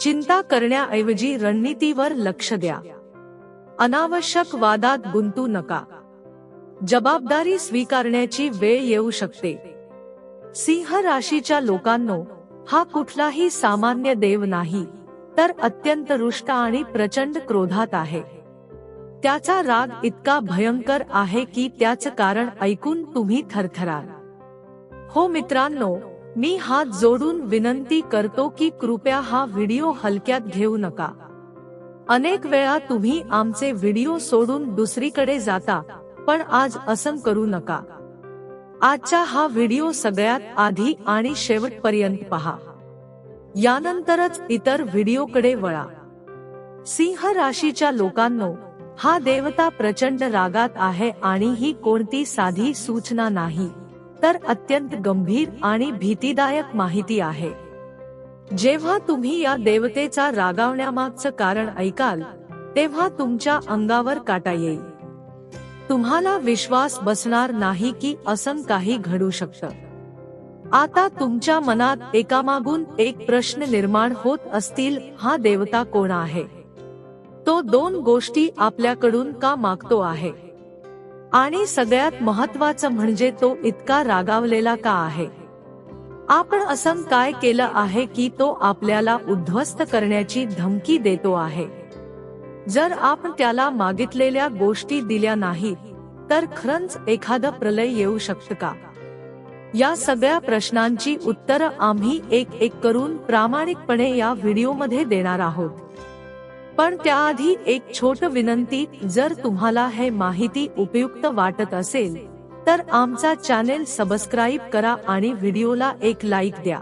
चिंता करण्याऐवजी रणनीतीवर लक्ष द्या. अनावश्यक वादात गुंतू नका. जबाबदारी स्वीकारण्याची वेळ येऊ शकते. सिंह राशीच्या लोकांनो हा कुठलाही सामान्य देव नाही तर अत्यंत रुष्ट आणि प्रचंड क्रोधात आहे. त्याचा राग इतका भयंकर आहे की त्याचं कारण ऐकून तुम्ही थरथराल. हो मित्रांनो मी हात जोडून विनंती करतो की कृपया हा व्हिडिओ हलक्यात घेऊ नका. अनेक वेळा तुम्ही आमचे व्हिडिओ सोडून दुसरीकडे जाता पण आज असं करू नका. आजचा हा व्हिडिओ सगळ्यात आधी आणि शेवटपर्यंत पहा. यानंतरच इतर व्हिडिओकडे वळा. सिंह राशीच्या लोकांनो हा देवता प्रचंड रागात आहे आणि ही कोणती साधी सूचना नाही. तर अत्यंत गंभीर आणि भीतीदायक माहिती आहे. जेव्हा तुम्ही या देवतेचा रागावण्यामागचं कारण ऐकाल तेव्हा तुमच्या अंगावर काटा येईल. तुम्हाला विश्वास बसणार नाही की असं काही घडू शकतं. आता तुमच्या मनात एकामागून एक प्रश्न निर्माण होत असतील हा देवता कोण आहे? तो दोन गोष्टी आपल्याकडून का मागतो आहे? आणि सगळ्यात महत्वाचं म्हणजे तो इतका रागावलेला का आहे? आपण असं काय केलं आहे की तो आपल्याला उद्ध्वस्त करण्याची धमकी देतो आहे? जर आपण त्याला मागितलेल्या गोष्टी दिल्या नाहीत तर खरंच एखादं प्रलय येऊ शकतं का? या सगळ्या प्रश्नांची उत्तरं आम्ही एक एक करून प्रामाणिकपणे या व्हिडिओमध्ये देणार आहोत. पण त्याआधी एक छोट विनंती जर तुम्हाला हे माहिती उपयुक्त वाटत असेल तर आमचा चॅनेल सबस्क्राईब करा आणि व्हिडिओला एक लाईक द्या.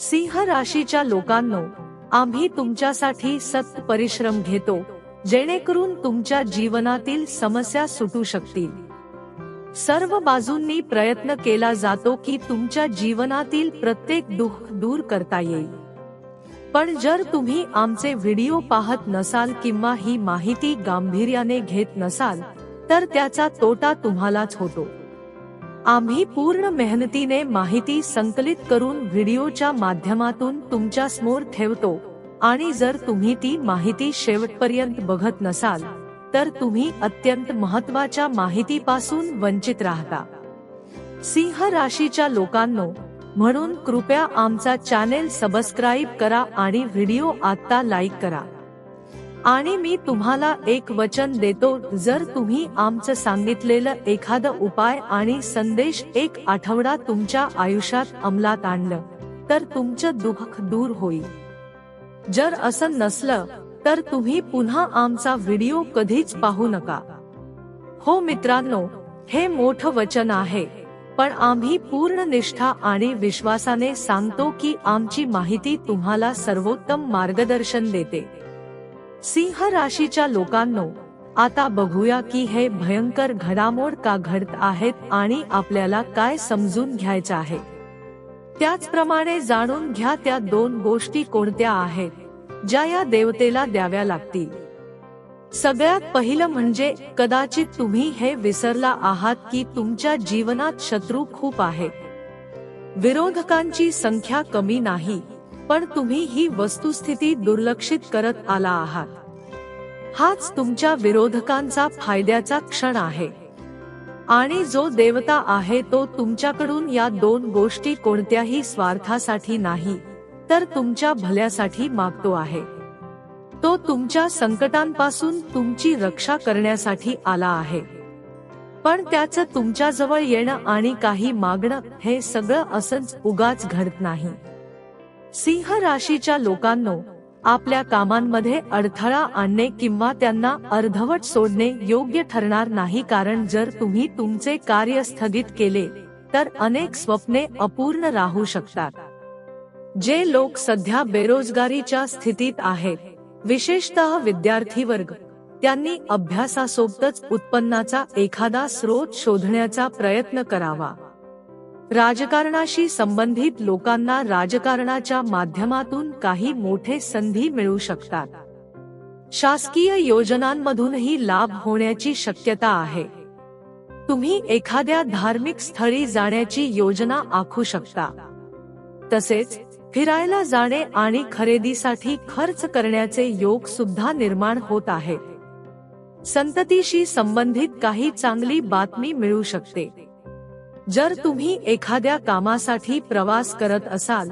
सिंह राशीच्या लोकांनो आम्ही तुमच्यासाठी सत परिश्रम घेतो जेणेकरून तुमच्या जीवनातील समस्या सुटू शकतील. सर्व बाजूंनी प्रयत्न केला जातो की तुमच्या जीवनातील प्रत्येक दुःख दूर करता येईल. पण जर तुम्ही आमचे व्हिडिओ पाहत नसाल किंवा ही माहिती गांभीर्याने घेत नसाल तर त्याचा तोटा तुम्हालाच होतो. आम्ही पूर्ण मेहनतीने माहिती संकलित करून व्हिडिओच्या माध्यमातून तुमच्यासमोर ठेवतो आणि जर तुम्ही ती माहिती शेवटपर्यंत बघत नसाल तर तुम्ही अत्यंत महत्त्वाच्या माहितीपासून वंचित राहता. सिंह राशीच्या लोकांनो म्हणून कृपया आमचा चॅनेल सबस्क्राईब करा आणि व्हिडिओ आत्ता लाईक करा. आणि मी तुम्हाला एक वचन देतो जर तुम्ही आमचं सांगितलेलं एखादं उपाय आणि संदेश एक आठवडा तुमच्या आयुष्यात अंमलात आणलं तर तुमचं दुःख दूर होईल. जर असं नसलं तर तुम्ही पुन्हा आमचा व्हिडिओ कधीच पाहू नका. हो मित्रांनो हे मोठं वचन आहे. पण आम्ही पूर्ण निष्ठा आणि विश्वासाने सांगतो की आमची माहिती तुम्हाला सर्वोत्तम मार्गदर्शन देते. सिंह राशीच्या लोकांनो आता बघूया की हे भयंकर घडामोड का घडत आहेत आणि आपल्याला काय समजून घ्यायचं आहे. त्याचप्रमाणे जाणून घ्या त्या दोन गोष्टी कोणत्या आहेत ज्या या देवतेला द्याव्या लागतील. सगळ्यात पहिलं म्हणजे कदाचित तुम्ही हे विसरला आहात की तुमच्या जीवनात शत्रू खूप आहे. विरोधकांची संख्या कमी नाही पण तुम्ही ही वस्तुस्थिती दुर्लक्षित करत आला आहात. हाच तुमच्या विरोधकांचा फायद्याचा क्षण आहे. आणि जो देवता आहे तो तुमच्याकडून या दोन गोष्टी कोणत्याही स्वार्थासाठी नाही तर तुमच्या भल्यासाठी मागतो आहे. तो तुमच्या संकटांपासून तुमची रक्षा करण्यासाठी आला आहे. पण त्याचं तुमच्याजवळ येणं आणि काही मागणं हे सगळं असंच उगाच घडत नाही. सिंह राशीच्या लोकांनो आपल्या कामांमध्ये अडथळा आणणे किंवा त्यांना अर्धवट सोडणे योग्य ठरणार नाही कारण जर तुम्ही तुमचे कार्य स्थगित केले तर अनेक स्वप्ने अपूर्ण राहू शकतात. जे लोक सध्या बेरोजगारीच्या स्थितीत आहेत विशेषतः विद्यार्थी वर्ग त्यांनी अभ्यासासोबतच उत्पन्नाचा एखादा स्रोत शोधण्याचा प्रयत्न करावा. राजकारणाशी संबंधित लोकांना राजकारणाच्या माध्यमातून काही मोठे संधी मिळू शकतात. शासकीय योजनांमधूनही लाभ होण्याची शक्यता आहे. तुम्ही एखाद्या धार्मिक स्थळी जाण्याची योजना आखू शकता. तसेच फिरायला जाणे आणि खरेदीसाठी खर्च करण्याचे योग सुद्धा निर्माण होत आहेत संततीशी संबंधित काही चांगली बातमी मिळू शकते. जर तुम्ही एखाद्या कामासाठी प्रवास करत असाल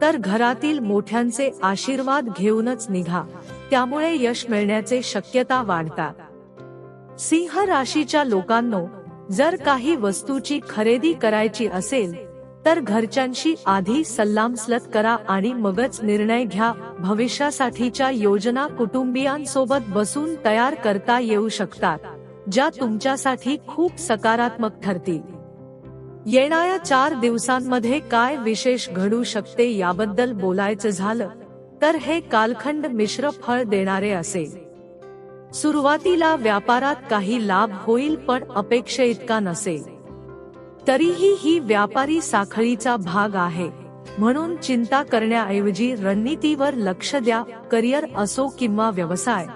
तर घरातील मोठ्यांचे आशीर्वाद घेऊनच निघा. त्यामुळे यश मिळण्याचे शक्यता वाढतात. सिंह राशीच्या लोकांनो जर काही वस्तूची खरेदी करायची असेल तर घरच्यांशी आधी सल्लामसलत करा आणि मगच निर्णय घ्या. भविष्यासाठीच्या योजना कुटुंबियांसोबत बसून तयार करता येऊ शकतात ज्या तुमच्यासाठी खूप सकारात्मक ठरतील. येणाऱ्या चार दिवसांमध्ये काय विशेष घडू शकते याबद्दल बोलायचं झालं तर हे कालखंड मिश्र फळ देणारे असेल. सुरुवातीला व्यापारात काही लाभ होईल पण अपेक्षे इतका नसेल. तरीही ही व्यापारी साखळीचा भाग आहे. म्हणून चिंता करण्याऐवजी रणनीतीवर लक्ष द्या करिअर असो किंवा व्यवसाय.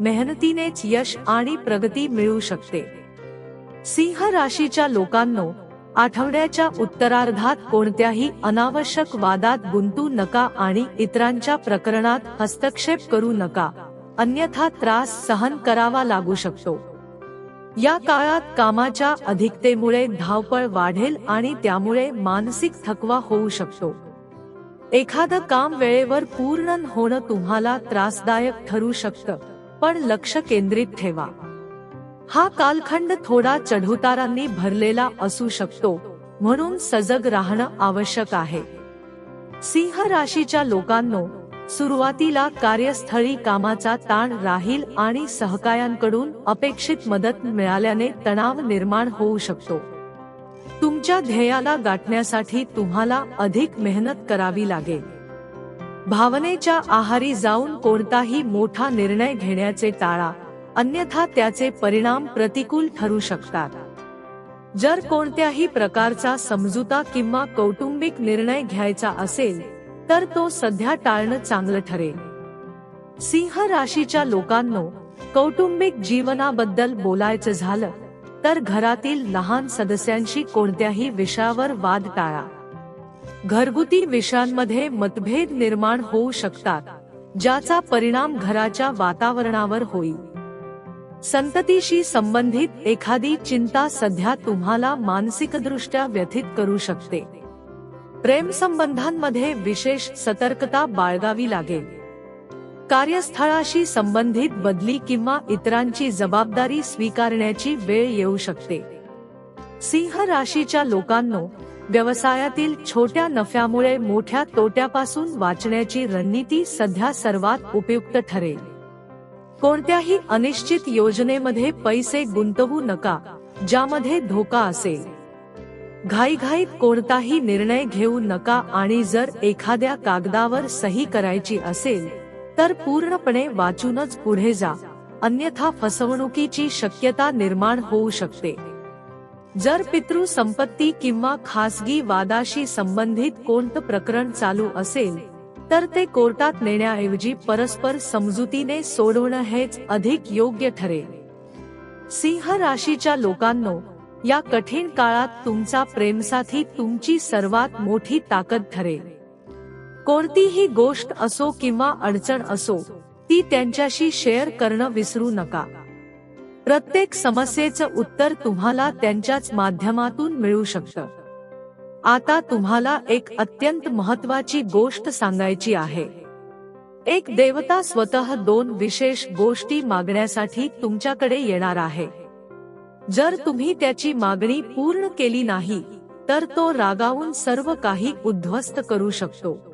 मेहनतीनेच यश आणि प्रगती मिळू शकते. सिंह राशीच्या लोकांनो आठवड्याच्या उत्तरार्धात कोणत्याही अनावश्यक वादात गुंतू नका आणि इतरांच्या प्रकरणात हस्तक्षेप करू नका. अन्यथा त्रास सहन करावा लागू शकतो. या काळात कामाच्या अधिकतेमुळे धावपळ वाढेल आणि त्यामुळे मानसिक थकवा होऊ शकतो. एखादं काम वेळेवर पूर्ण होणं तुम्हाला त्रासदायक ठरू शकतं पण लक्ष केंद्रित ठेवा. हा कालखंड थोडा चढउतारांनी भरलेला असू शकतो म्हणून सजग राहणं आवश्यक आहे. सिंह राशीच्या लोकांनो सुरुवातीला कार्यस्थळी कामाचा ताण राहील आणि सहकायांकडून अपेक्षित मदत मिळाल्याने तणाव निर्माण होऊ शकतो. तुमच्या ध्येयाला गाठण्यासाठी तुम्हाला अधिक मेहनत करावी लागेल. भावनेच्या आहारी जाऊन कोणताही मोठा निर्णय घेण्याचे टाळा अन्यथा त्याचे परिणाम प्रतिकूल ठरू शकतात. जर कोणत्याही प्रकारचा समजुता किंवा कौटुंबिक निर्णय घ्यायचा असेल तर तो सध्या टाळणं चांगलं ठरेल. सिंह राशीच्या लोकांनो कौटुंबिक जीवनाबद्दल बोलायचं झालं तर घरातील लहान सदस्यांशी कोणत्याही विषयावर वाद टाळा. घरगुती विषयांमध्ये मतभेद निर्माण होऊ शकतात ज्याचा परिणाम घराच्या वातावरणावर होईल. संततीशी संबंधित एखादी चिंता सध्या तुम्हाला मानसिकदृष्ट्या व्यथित करू शकते. प्रेम संबंधांमध्ये विशेष सतर्कता बाळगावी लागेल. कार्यस्थळाशी संबंधित बदली किंवा इतरांची जबाबदारी स्वीकारण्याची वेळ येऊ शकते. सिंह राशीच्या लोकांनो व्यवसायातील छोट्या नफ्यामुळे मोठ्या तोट्यापासून वाचण्याची रणनीती सध्या सर्वात उपयुक्त ठरेल. कोणत्याही अनिश्चित योजनेमध्ये पैसे गुंतवू नका ज्यामध्ये धोका असेल. घाईघाईत कोणताही निर्णय घेऊ नका आणि जर एखाद्या कागदावर सही करायची असेल तर पूर्णपणे वाचूनच पुढे जा. अन्यथा फसवणुकीची शक्यता निर्माण होऊ शकते. जर पितृ संपत्ती किंवा खासगी वादाशी संबंधित कोणतं प्रकरण चालू असेल तर ते कोर्टात नेण्याऐवजी परस्पर समजुतीने सोडवणं हेच अधिक योग्य ठरेल. सिंह राशीच्या लोकांनो या कठीण काळात तुमचा प्रेमसाथी तुमची सर्वात मोठी ताकद ठरेल. कोणतीही गोष्ट असो किंवा अडचण असो ती त्यांच्याशी शेअर करणं विसरू नका. प्रत्येक समस्येचं उत्तर तुम्हाला त्यांच्याच माध्यमातून मिळू शकतं. आता तुम्हाला एक अत्यंत महत्वाची गोष्ट सांगायची आहे. एक देवता स्वतः दोन विशेष गोष्टी मागण्यासाठी तुमच्याकडे येणार आहे. जर तुम्ही त्याची मागणी पूर्ण केली नाही तर तो रागावून सर्व काही उद्ध्वस्त करू शकतो.